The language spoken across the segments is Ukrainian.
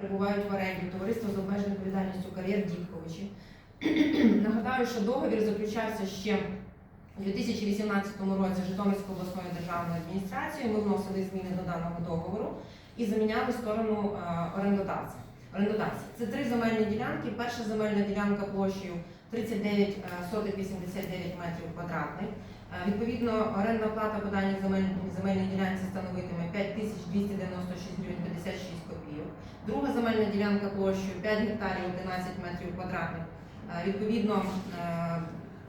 перебувають в оренді товариство з обмеженою відповідальністю кар'єр Дідковичі. Нагадаю, що договір заключався ще у 2018 році Житомирською обласною державною адміністрацією. Ми вносили зміни до даного договору і заміняли сторону е, орендодавця. Орендодавця. Це три земельні ділянки. Перша земельна ділянка площею 39 е, сотих 89 метрів квадратних. Е, Відповідно, орендна плата по даній земельній ділянці становитиме 5296 гривень 56 копійок. Друга земельна ділянка площею 5 гектарів 11 метрів квадратних. Е, Відповідно,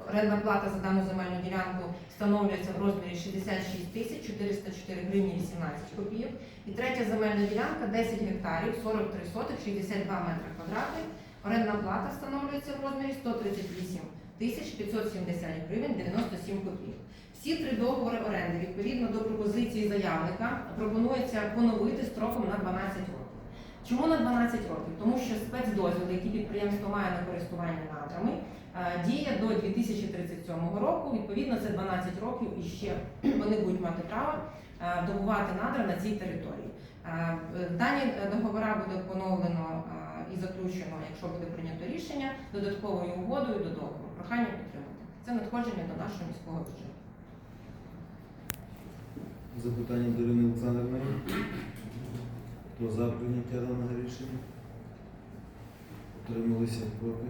орендна плата за дану земельну ділянку встановлюється в розмірі 66 тисяч 404 гривні 18 копійок. І третя земельна ділянка 10 гектарів 43 сотих 62 метри квадратних. Орендна плата встановлюється в розмірі 138 тисяч 570 гривень 97 копійок. Всі три договори оренди відповідно до пропозиції заявника пропонується поновити строком на 12 років. Чому на 12 років? Тому що спецдозвіл, який підприємство має на користування надрами, е, діє до 2037 року. Відповідно, це 12 років і ще вони будуть мати право е, добувати надра на цій території. Е, Дані договори буде поновлено і заключено, якщо буде прийнято рішення, додатковою угодою до договору. Прохання підтримати. Це надходження до нашого міського бюджету. Запитання до Ірини Олександрівни. Хто за прийняття даного рішення? Утрималися проти?